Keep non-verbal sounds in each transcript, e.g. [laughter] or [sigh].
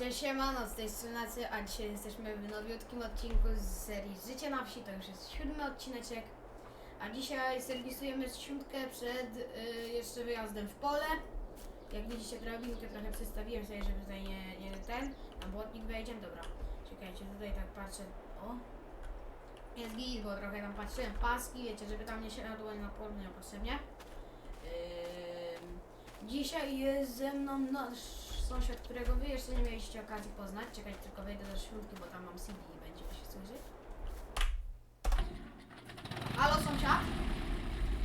Cześć siemano, z tej strony a dzisiaj jesteśmy w nowiutkim odcinku z serii Życie na wsi, to już jest siódmy odcineczek. A dzisiaj serwisujemy siódmkę przed y, jeszcze wyjazdem w pole. Jak widzicie drabinkę trochę przestawiłem sobie, żeby tutaj nie, nie ten, na błotnik wejdziemy, dobra. Czekajcie, tutaj tak patrzę, o. Jest git, bo trochę tam patrzyłem, paski, wiecie, żeby tam nie siadło na polu niepotrzebnie. Ym, Dzisiaj jest ze mną nasz sąsiad, którego wy jeszcze nie mieliście okazji poznać. Czekajcie, tylko wejdę do śrubki, bo tam mam CD i będzie mi się słyszeć. Halo sąsiad?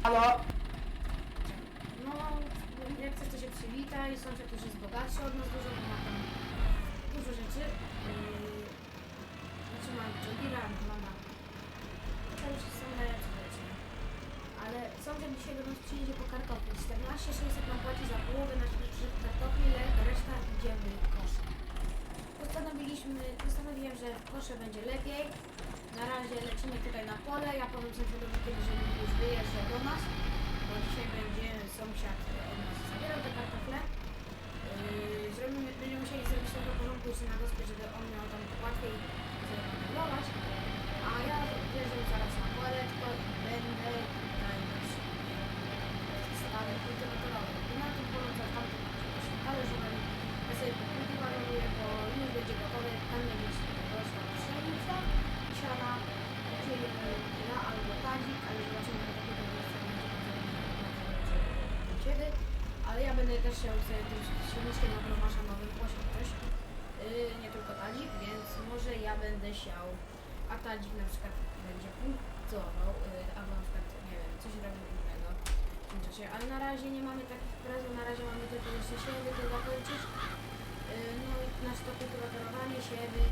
Halo? No, jak chcesz to się przywitaj. Sąsiad już jest bogatszy od nas dużo rzeczy. Yy, znaczy ma Jobira, ma na... To już są najlepsze rzeczy. Ale sąsiad dzisiaj do nas przyjedzie po kartofli. 14 600 nam płaci za połowę naszych kartofli, le- reszta idzie w kosze. Postanowiliśmy, postanowiłem, że w kosze będzie lepiej. Na razie lecimy tutaj na pole. Ja powiem sąsiadowi kiedy, że już wyjeżdża do nas, bo dzisiaj będzie sąsiad e, od nas zabierał te kartofle. Yy, zrobimy, będziemy musieli zrobić trochę porządku jeszcze na gospie, żeby on miał tam łatwiej zareagować. A ja wjeżdżam zaraz na pole, tylko będę tutaj już stały kultywatorowy. I na tym polu co tam talerzowali. Ja sobie kultywatoruję, bo już będzie gotowe. Tam będzie rosła pszenica, siana, siejemy na albo tadzik, ale zobaczymy jak to będzie kiedy. Ale ja też chciał sobie tym silniczkiem na promasza nowym posiąść też. Yy, nie tylko tadzik, więc może ja będę siał, a tadzik na przykład będzie punktował, yy, albo na przykład, nie wiem, coś robił innego w tym czasie. Ale na razie nie mamy takich prezów, na razie mamy tylko jeszcze siewy, to zakończyć. Yy, no i nasz to kultywatorowanie, siewy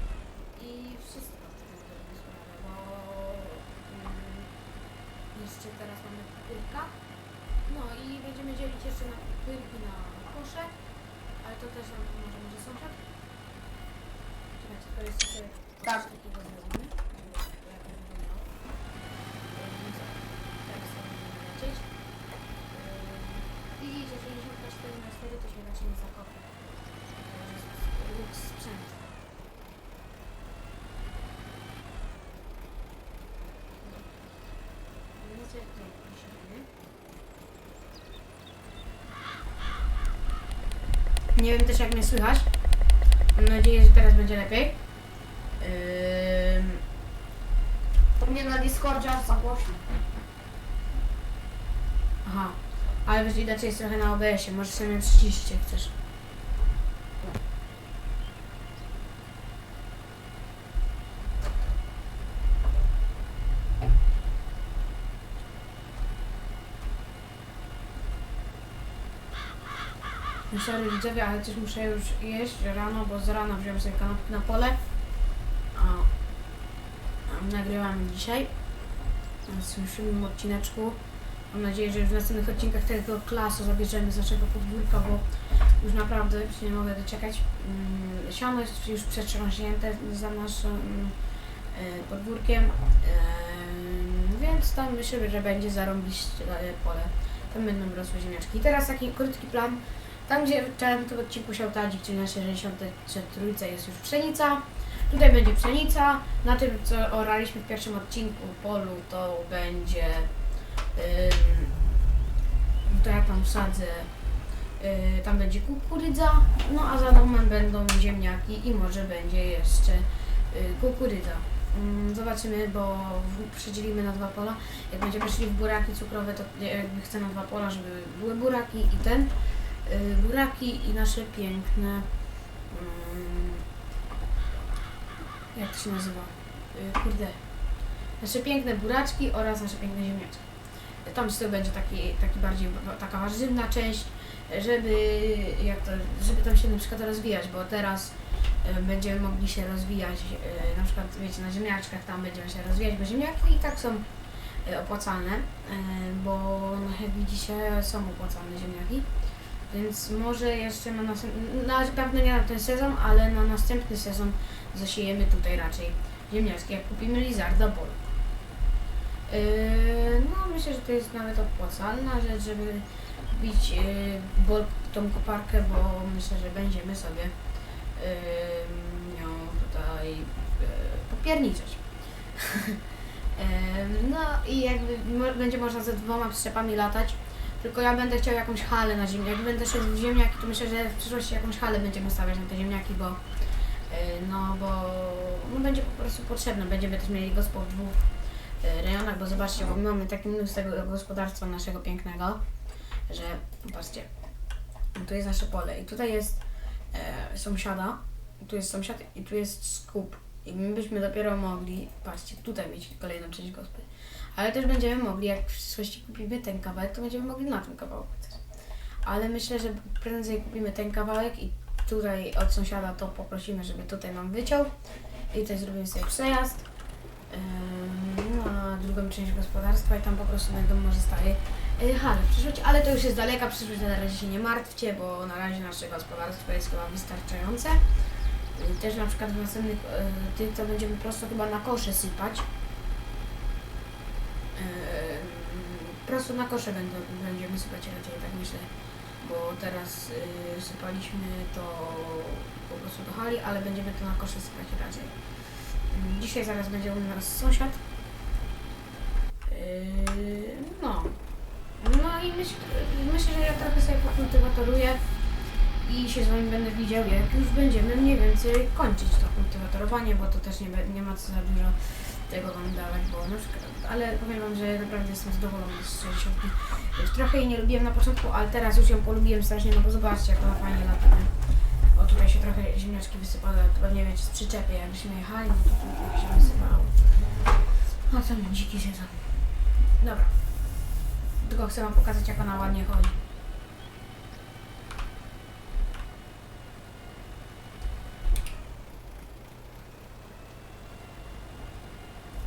i wszystko w razie sprawę, bo yy, jeszcze teraz mamy pyrka. No i będziemy dzielić jeszcze na pyrki na kosze, ale to też nam może sąsiad. Czekajcie, to jeszcze sobie Tak. takiego zrobimy. to Tak. Yy, I idzie 64 na 4 to się raczej nie. To jest luks sprzęt. Co jak piszemy? Nie wiem też jak mnie słychać. Mam nadzieję, że teraz będzie lepiej. To mnie na Discordzie aż za głośno. aha, ale wiesz, inaczej jest trochę na OBS-ie. Możesz sobie przyciszyć jak chcesz. Sorry widzowie, ale też muszę już jeść rano, bo z rana wziąłem sobie kanapki na pole. A, a nagrywamy dzisiaj. W siódmym odcineczku. Mam nadzieję, że już w następnych odcinkach tego klasu zabierzemy z naszego podwórka, bo już naprawdę się nie mogę doczekać. Mm, Siano jest już przetrząśnięte za naszym e, podwórkiem, e, więc tam myślę, że będzie zarąbiście e, pole. Tam będą rosły ziemniaczki. I teraz taki krótki plan. Tam, gdzie chciałem w tym odcinku siał tadzik, czyli na 63 jest już pszenica. Tutaj będzie pszenica. Na tym, co oraliśmy w pierwszym odcinku polu, to będzie. Ym, to ja tam wsadzę. y, tam będzie kukurydza. No a za domem będą ziemniaki i może będzie jeszcze y, kukurydza. Ym, Zobaczymy, bo w- przydzielimy na dwa pola. Jak będziemy szli w buraki cukrowe, to jakby chcę na dwa pola, żeby były buraki i ten. Y, Buraki i nasze piękne. ym, jak to się nazywa? Y, Kurde. Nasze piękne buraczki oraz nasze piękne ziemniaczki. Tam tyłu będzie taki, taki bardziej taka warzywna część, żeby, jak to, żeby tam się na przykład rozwijać, bo teraz y, będziemy mogli się rozwijać, na przykład wiecie, na ziemniaczkach tam będziemy się rozwijać, bo ziemniaki i tak są opłacalne, bo jak widzicie są opłacalne ziemniaki. Więc może jeszcze na następny, na pewno nie na ten sezon, ale na następny sezon zasiejemy tutaj raczej ziemniaczki, jak kupimy lizarda bol. Yy, no myślę, że to jest nawet opłacalna rzecz, żeby kupić yy, bol, tą koparkę, bo myślę, że będziemy sobie ym, nią tutaj yy, popierniczeć. [laughs] Ym, no i jakby będzie można ze dwoma przyczepami latać. Tylko ja będę chciał jakąś halę na ziemniaki. Jak będę szedł w ziemniaki, to myślę, że w przyszłości jakąś halę będziemy stawiać na te ziemniaki, bo yy, no bo no, będzie po prostu potrzebne. Będziemy też mieli gospod w dwóch yy, rejonach, bo zobaczcie, bo my mamy takie mnóstwo gospodarstwa naszego pięknego, że patrzcie, tu jest nasze pole i tutaj jest e, sąsiada, tu jest sąsiad i tu jest skup. I my byśmy dopiero mogli, patrzcie, tutaj mieć kolejną część gospy. Ale też będziemy mogli, jak w przyszłości kupimy ten kawałek, to będziemy mogli na tym kawałku też. Ale myślę, że prędzej kupimy ten kawałek i tutaj od sąsiada to poprosimy, żeby tutaj nam wyciął i tutaj zrobimy sobie przejazd ym, na drugą część gospodarstwa i tam po prostu będą może stare y, hale w przyszłości, ale to już jest daleka przyszłość, na razie się nie martwcie, bo na razie nasze gospodarstwo jest chyba wystarczające. Też na przykład w następnych y, tych to będziemy prosto chyba na kosze sypać. Ym, Prosto na kosze będą, będziemy sypać raczej, tak myślę, bo teraz y, sypaliśmy to po prostu do hali, ale będziemy to na kosze sypać raczej. Ym, Dzisiaj zaraz będzie u nas sąsiad. Yy, no. No i myśl, myślę, że ja trochę sobie pokultywatoruję i się z wami będę widział, jak już będziemy mniej więcej kończyć to kultywatorowanie, bo to też nie, nie ma co za dużo tego wam dawać, bo na przykład, ale powiem wam, że naprawdę jestem zadowolony z 60. Trochę jej nie lubiłem na początku, ale teraz już ją polubiłem strasznie, no bo zobaczcie, jak ona fajnie lata. nie? O tutaj się trochę ziemniaczki wysypały, to pewnie wiecie, z przyczepy, jakbyśmy jechali, no to tu trochę się wysypało. A co mi dziki siedzą. Dobra. Tylko chcę wam pokazać, jak ona ładnie chodzi.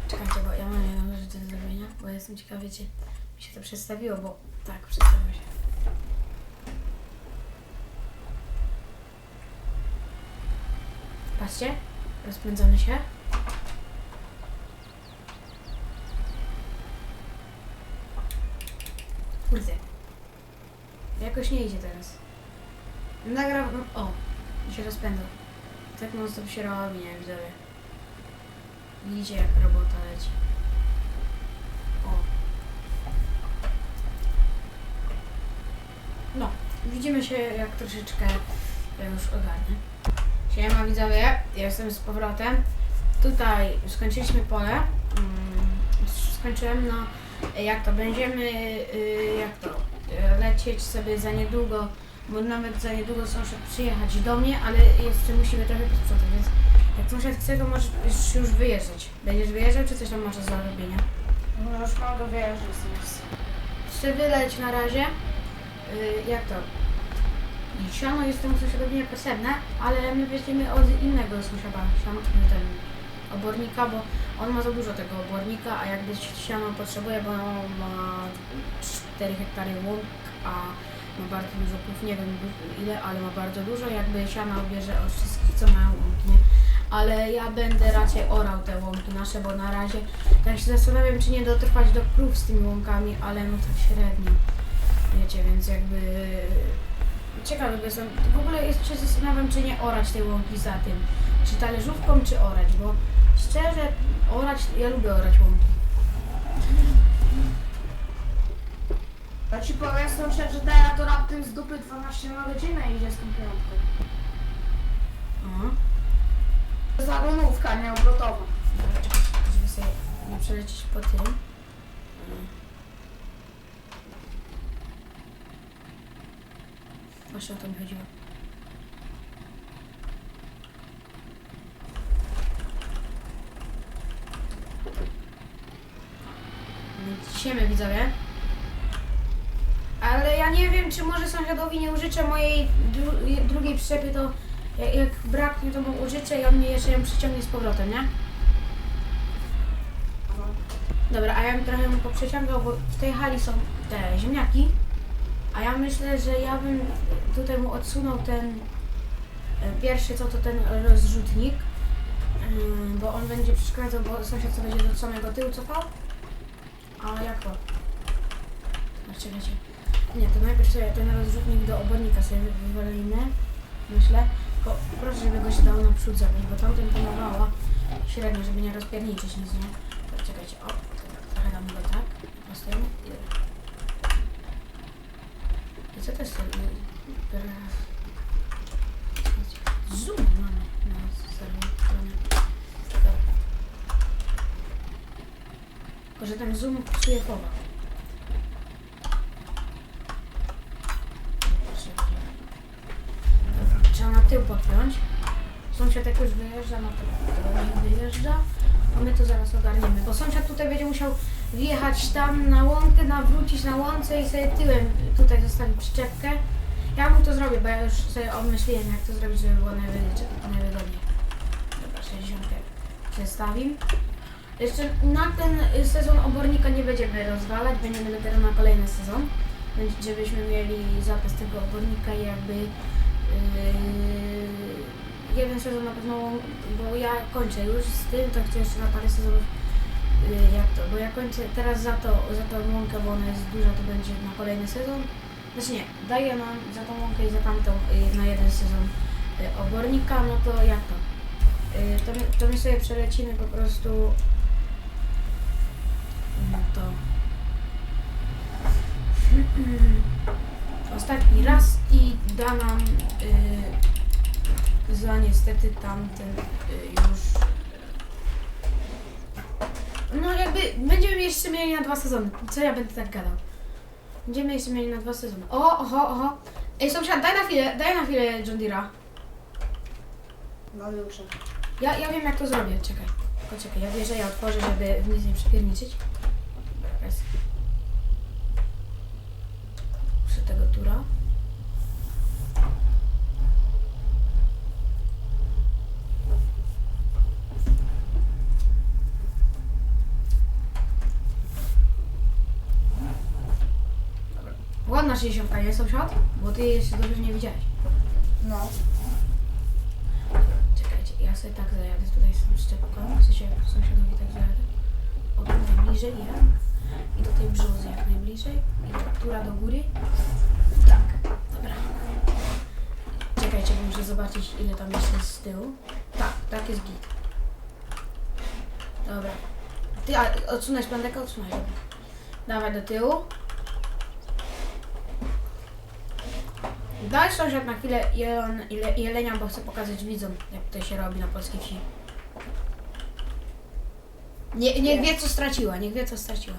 Czekajcie, bo ja mam jedną rzecz do zrobienia, bo jestem ciekawa, wiecie, mi się to przedstawiło, bo tak, przedstawiło się. Patrzcie, rozpędzamy się. Kurde. Jakoś nie idzie teraz. Nagram... O! I się rozpędza. Tak non stop się robi, nie widzowie. Widzicie jak robota leci. O. No. Widzimy się jak troszeczkę już ogarnie. Siema widzowie, ja jestem z powrotem. Tutaj skończyliśmy pole. Mm, Skończyłem, no jak to będziemy, y, jak to, y, lecieć sobie za niedługo, bo nawet za niedługo sąsiad przyjechać do mnie, ale jeszcze musimy trochę posprzątać, więc jak sąsiad chce, to możesz już wyjeżdżać. Będziesz wyjeżdżał, czy coś tam masz do zrobienia? No już mogę wyjeżdżać zaraz. Chcę wyleć na razie, y, jak to, siano jest temu sąsiadowi niepotrzebne, ale my weźmiemy od innego sąsiada siano, ten obornika, bo on ma za dużo tego obornika, a jakby siano potrzebuje, bo ma 4 hektary łąk, a ma bardzo dużo płów, nie wiem ile, ale ma bardzo dużo, jakby siana bierze od wszystkich, co mają łąki, nie? Ale ja będę raczej orał te łąki nasze, bo na razie tak się zastanawiam, czy nie dotrwać do krów z tymi łąkami, ale no tak średnio, wiecie, więc jakby ciekawy jestem. W ogóle jest, się zastanawiam, czy nie orać tej łąki za tym. Czy talerzówką, czy orać, bo szczerze, orać, ja lubię orać łąki. Ja ci powiem sąsiad, że daję to raptem z dupy 12 na godzinę idzie z tą piątką. Jest wagonówka, nie obrotowa. Dobra, czekaj, żeby sobie nie przelecieć po tym. Mm. Właśnie o to mi chodziło. Więc Siemy widzowie. Ale ja nie wiem, czy może sąsiadowi nie użyczę mojej dru- drugiej przyczepy, to jak, jak braknie, to mu użyczę i on mnie jeszcze ją przyciągnie z powrotem, nie? Dobra, a ja bym trochę mu poprzeciągał, bo w tej hali są te ziemniaki. A ja myślę, że ja bym tutaj mu odsunął ten e, pierwszy, co to ten rozrzutnik. Ym, Bo on będzie przeszkadzał, bo sąsiad co będzie do samego tyłu cofał. A jak to? Znaczy. Nie, to najpierw sobie ten rozrzutnik do obornika sobie wywalimy. Myślę. Tylko proszę, żeby go się dało naprzód zabrać, bo tamten planowała średnio, żeby nie rozpierniczyć nic, nie? Tak, czekajcie, o, dobra, trochę damy go tak, prostujemy i dobra. Jest ten... Teraz... Zoom mamy na. Dobra. Tylko, że ten zoom psuje. Dobra, Trzeba na tył podpiąć. Sąsiad jak już wyjeżdża, no to wyjeżdża. A my to zaraz ogarniemy. Bo sąsiad tutaj będzie musiał wjechać tam na łąkę, nawrócić na łące i sobie tyłem tutaj zostawić przyczepkę. Ja mu to zrobię, bo ja już sobie obmyśliłem jak to zrobić, żeby było najwygodniej. Dobra, 60 przestawim. Jeszcze na ten sezon obornika nie będziemy rozwalać, będziemy dopiero na kolejny sezon. Żebyśmy mieli zapis tego obornika i jakby yy, jeden sezon na pewno, bo ja kończę już z tym, to chcę jeszcze na parę sezonów jak to, bo ja kończę teraz za to, za tą łąkę, bo ona jest duża, to będzie na kolejny sezon. Znaczy nie, daję nam za tą łąkę i za tamtą yy, na jeden sezon yy, obornika, no to jak to? To, to my sobie przelecimy po prostu no to [clears throat] ostatni raz i da nam y, za niestety tamten y, już no jakby będziemy jeszcze mieli na dwa sezony. Co ja będę tak gadał? Będziemy jeszcze mieli na dwa sezony. O, oho, oho. Ej, sąsiad, daj na chwilę, daj na chwilę John Deere'a. No już. Ja, ja wiem jak to zrobię, czekaj. Tylko czekaj, ja wierzę, ja otworzę, żeby w nic nie przypierniczyć. Dobra, jest. Muszę tego tura. Dobra. Ładna 60 nie sąsiad? Bo ty jeszcze dobrze nie widziałeś. No. Czekajcie, ja sobie tak zajadę tutaj z tą szczepką, w sensie sąsiadowi tak zajadę. O tu najbliżej, ja. I do tej brzozy jak najbliżej. I do tura do góry. Tak, dobra. Czekajcie, bo muszę zobaczyć ile tam jeszcze jest z tyłu. Tak, tak jest git. Dobra. Ty, a odsunąć plandekę? Odsunąć. Dawaj do tyłu. Daj sąsiad na chwilę jelon, ile, jelenia, bo chcę pokazać widzom, jak to się robi na polskiej wsi. Nie, niech wie, co straciła, niech wie, co straciła.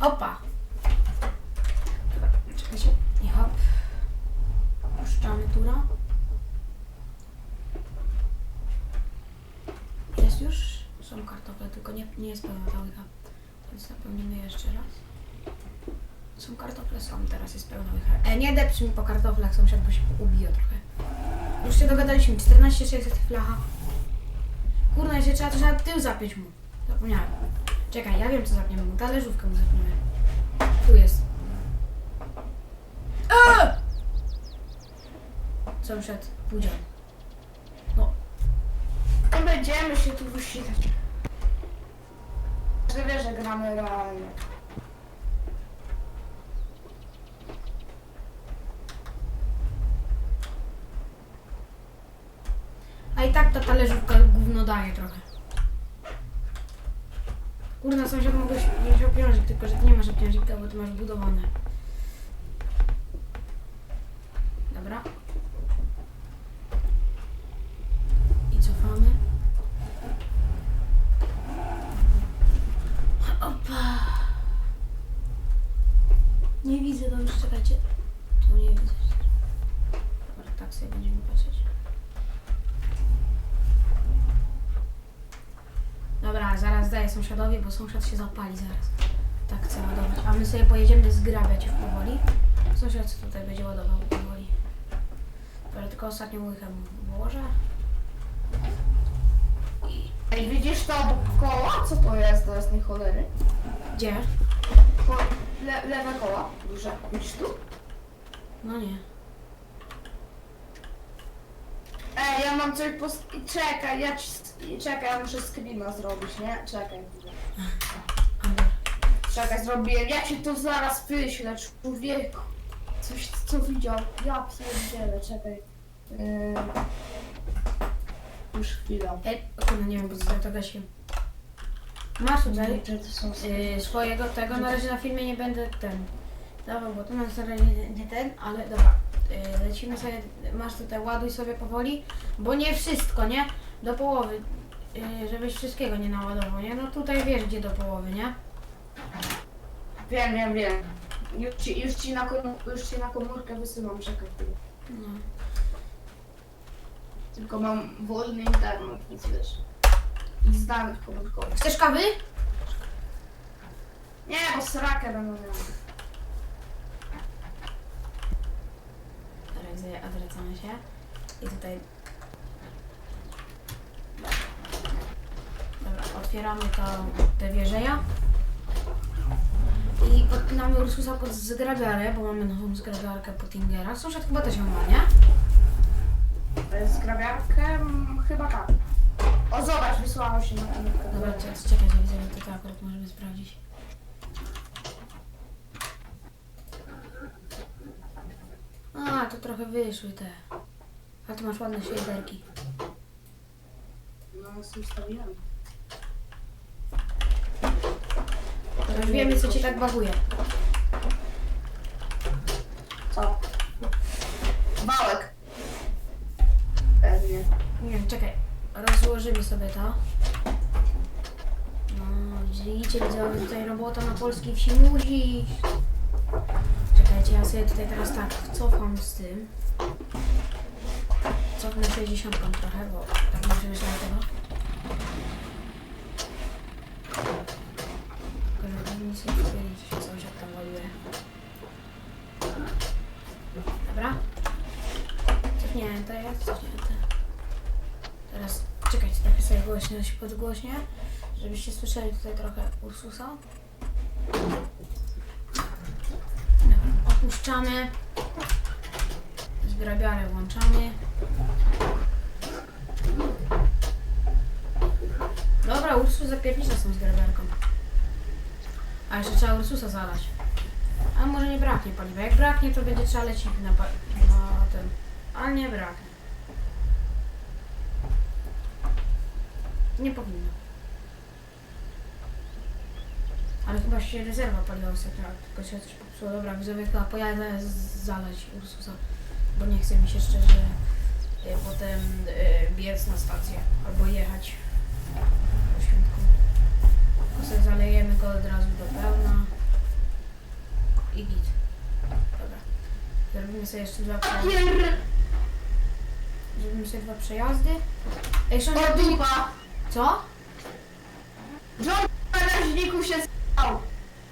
Opa! Czekajcie. I hop. Puszczamy tura. Jest już? Są kartofle, tylko nie, nie jest pełna ta łycha. Więc napełnimy jeszcze raz. Są kartofle, są, teraz jest pełna łycha. E, nie depcz mi po kartoflach, sąsiad, bo się ubije trochę. Już się dogadaliśmy, 14 600 flacha. Kurna, jeszcze trzeba, trzeba tył zapiąć mu. Zapomniałem. Czekaj, ja wiem co zapniemy mu, talerzówkę mu zapniemy. Tu jest. Eee! Sąsiad, pudzian. No, Nie będziemy się tu wysikać. Każdy wie, że gramy realnie. Tak ta talerzówka gówno daje trochę. Kurna, sąsiad mogłeś wziąć obciążnik, tylko że ty nie masz obciążnika, bo ty masz budowane. Dobra. I cofamy. Opa. Nie widzę, dobrze, czekajcie. Tu nie widzę. Dobra, tak sobie będziemy patrzeć. Dobra, zaraz daję sąsiadowi, bo sąsiad się zapali zaraz. Tak chcę ładować. A my sobie pojedziemy zgrabiać już powoli. Sąsiad tutaj będzie ładował powoli. Dobra, tylko ostatnią łychę włożę. Ej, widzisz to obok koła? Co to jest do jasnej cholery? gdzie? Le lewe koła, duże. Widzisz tu? No nie. Ej, ja mam coś pos... Czekaj, ja ci... Czekaj, ja muszę screena zrobić, nie? Czekaj. Czekaj, zrobiłem. Ja ci to zaraz wyślę, człowieku. Coś, co widział. Ja pierdzielę, czekaj. Yy... Już chwila. Ej, o kurde, nie wiem, po co ja to gasiłem. Masz tutaj yy, swojego tego, na razie na filmie nie będę ten dawał, bo to na razie nie, nie ten, ale dobra. Yy, lecimy sobie, masz tutaj, ładuj sobie powoli, bo nie wszystko, nie? Do połowy, yy, żebyś wszystkiego nie naładował, nie? No tutaj wiesz gdzie do połowy, nie? Wiem, wiem, wiem. Już ci, już ci, na, komu, już ci na komórkę wysyłam, czekaj chwilę. No. Tylko mam wolny internet, więc wiesz. I zdanych komórkowych. Chcesz kawy? Nie, bo srakę będą miał. Teraz sobie odwracamy się i tutaj... Dobra, otwieramy to, te wieżeja. I podpinamy Ursusa pod zgrabiarę, bo mamy nową zgrabiarkę Pottingera. Sąsiad chyba też ją ma, nie? E, Z grabiarkę? Mm, Chyba tak. O, zobacz, wysłało się na komórkę. Dobra, czekaj, czekajcie, widzę, to akurat możemy sprawdzić. A, to trochę wyszły te. A tu masz ładne światełki. No, z tym stawiłem. To już wiemy, co ci tak baguje. Co? Wałek. Pewnie. Nie wiem, czekaj. Rozłożymy sobie to. No, widzicie, widzowie, tutaj robota na polskiej wsi musi iść. Czekajcie, ja sobie tutaj teraz tak cofam z tym. Cofnę 60 trochę, bo tak nie przemyślałem tego. Tylko, żeby nic nie powiedzieć, że się tam ładuje. Dobra. Cofnięte jest, cofnięte. Teraz czekajcie, trochę sobie głośno się podgłośnie, żebyście słyszeli tutaj trochę Ursusa. Dobra, opuszczamy. Zgrabiarę włączamy. Dobra, Ursus zapiernicza z tą zgrabiarką. A jeszcze trzeba Ursusa zalać. A może nie braknie paliwa. Jak braknie, to będzie trzeba lecieć na, na ten. Nie braknie. Nie powinno. Ale chyba się rezerwa paliła ostatnio, tylko się coś popsuło. Dobra, widzowie, chyba pojadę zalać Ursusa, bo nie chce mi się szczerze y, potem y, biec na stację albo jechać po świętku. Tylko sobie zalejemy go od razu do pełna i git. Dobra. Zrobimy sobie jeszcze dwa przejazdy. Zrobimy sobie dwa przejazdy. Ej, szanowni... Co? John na gaźniku się!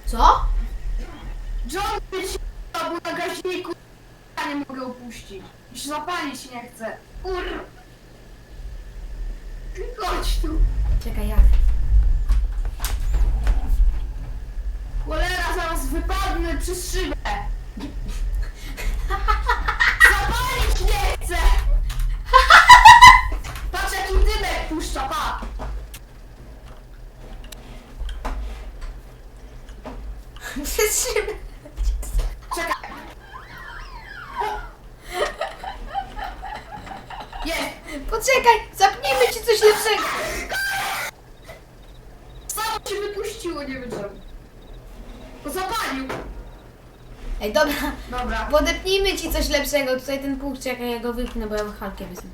Co? John stał, bo na gaźniku ja nie mogę opuścić. Już zapalić nie chcę. Ur... Chodź tu. Czekaj, jak? Cholera, zaraz wypadnę przez szybę. Zapalić nie chcę! Patrz jaki dymek puszcza, pa! Przytrzymaj. Czekaj. Jest! Poczekaj, zapnijmy ci coś lepszego. Samo się wypuściło, nie wiedziałem. Bo zapalił. Ej, dobra, Dobra. podepnijmy ci coś lepszego. Tutaj ten punkt, czekaj, ja go wypnę, bo ja halkiem jestem.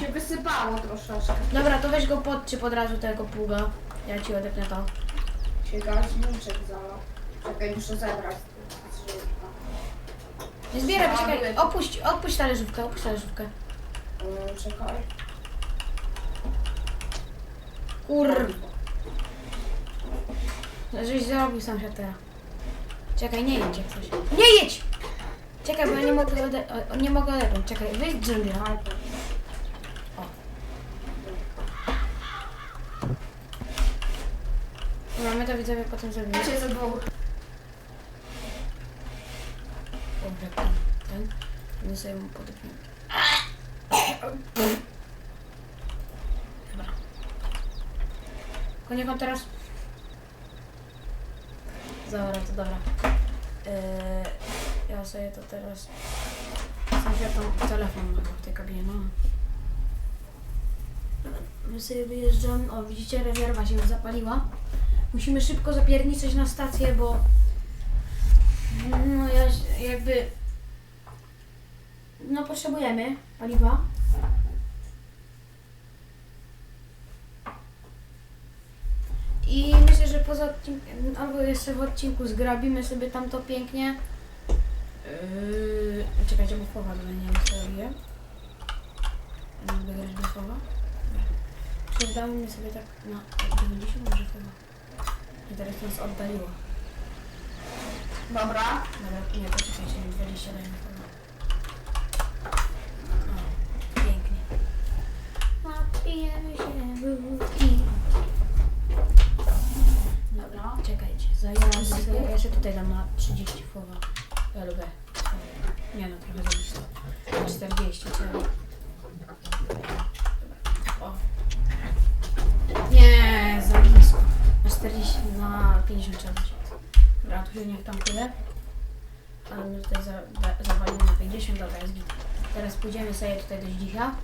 Się wysypało troszeczkę. Dobra, to weź go podczyp od razu tego pługa. Ja ci odepnę to. Się gaźniczek zalał. Czekaj, muszę zebrać. Nie zbieraj, poczekaj, opuść, opuść talerzówkę, opuść talerzówkę. Yy, Czekaj. Kur... Żeś zrobił sam się teraz. Czekaj, nie jedź jak coś. Nie jedź! Czekaj, bo ja nie mogę, ode... o, nie mogę odepnąć. Czekaj, wyjdź z dżungli. no. Dobra, my to widzowie potem zrobimy. Cię ze dwóch. Dobrze, ten, ten. My sobie mu podepniemy. Dobra. Koniego teraz. Dobra, to dobra. Yy, ja sobie to teraz. Tam telefon ma w tej kabinie, no. My sobie wyjeżdżamy. O, widzicie, rezerwa się już zapaliła. Musimy szybko zapierniczyć na stację, bo no ja jakby no potrzebujemy paliwa. I myślę, że poza odcinkiem, albo jeszcze w odcinku zgrabimy sobie tam to pięknie. Yy, czekajcie, bo słowa zmieniam sobie. Lubię grać do słowa. Przerdamy sobie tak na 90 może chyba. I teraz to nas oddaliło. Dobra. Dobra, nie, poczekajcie, 20 dajmy chyba. O, pięknie. Napijemy się wódki. Dobra, czekajcie, zajęłam sobie, ja jeszcze tutaj dam na 30 słowa. Ja swoje. Nie no, trochę za blisko. Na 40, czemu? O. Nie, za blisko. Na 40, na 50 trzeba dać. Dobra, tu się niech tankuje. Ale my tutaj zawalimy na 50, dobra, jest git. Teraz pójdziemy sobie tutaj do Zdzicha.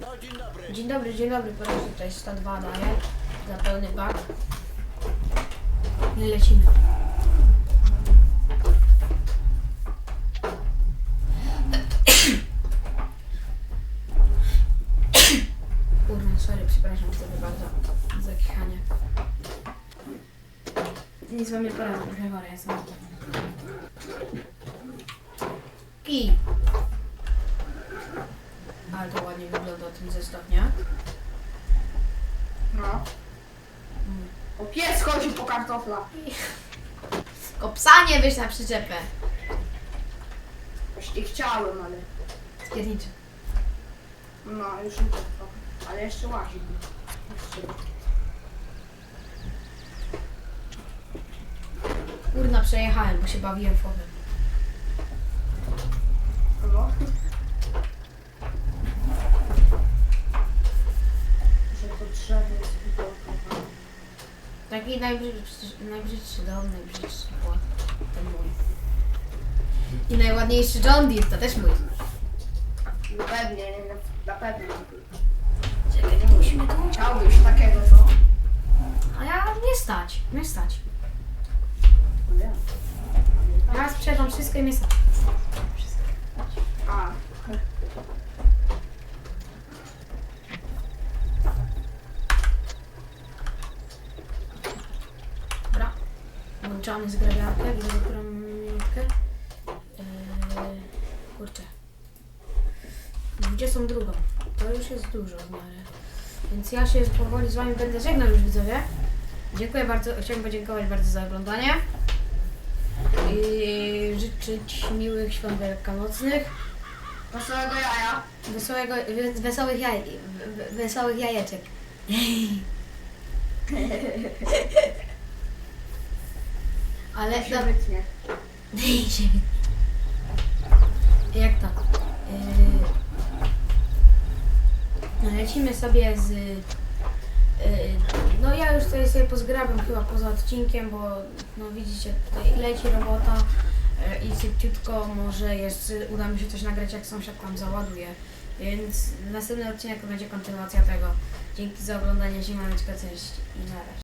No dzień dobry. Dzień dobry, dzień dobry, proszę tutaj 102 daję za pełny bak. Lecimy. Kurna, sorry, przepraszam sobie bardzo za kichanie. Nic wam nie poradzę, trochę chora jestem. Kij. Ale to ładnie wygląda ten zestaw, nie? No. Mm. O pies chodzi po kartofla. Kopsanie wyjść na przyczepę. Właśnie chciałem, ale... Spierniczy. No, już nie trochę. Ale jeszcze łazi. Jeszcze. Kurna, przejechałem, bo się bawiłem fobem. No. Że to drzewo jest wygląda. Taki najbrzydszy, najbrzydszy dom, najbrzydszy płot. Ten mój. I najładniejszy John Deere, to też mój. No pewnie, nie, na, na pewno. Czekaj, to musimy tu. Chciałbyś takiego, co? A ja nie stać, nie stać. Ja sprzedam wszystko i. A. Dobra. Włączamy zgrabiarkę, widzę, którą minutkę. Eee, kurczę. 22. To już jest dużo w miarę. Więc ja się powoli z Wami będę żegnał już widzowie. Dziękuję bardzo, chciałbym podziękować bardzo za oglądanie. I życzyć miłych świąt wielkanocnych. Wesołego jaja. Wesołego, we- wesołych, jaj, we- wesołych jajeczek. [laughs] Ale no, [laughs] wytnie. Jak to? Yy, lecimy sobie z. Yy, no ja już tutaj sobie pozgrabiam chyba poza odcinkiem, bo no widzicie tutaj leci robota yy, i szybciutko może jeszcze uda mi się coś nagrać jak sąsiad tam załaduje. Więc następny odcinek będzie kontynuacja tego. Dzięki za oglądanie, siemaneczko, cześć i na razie.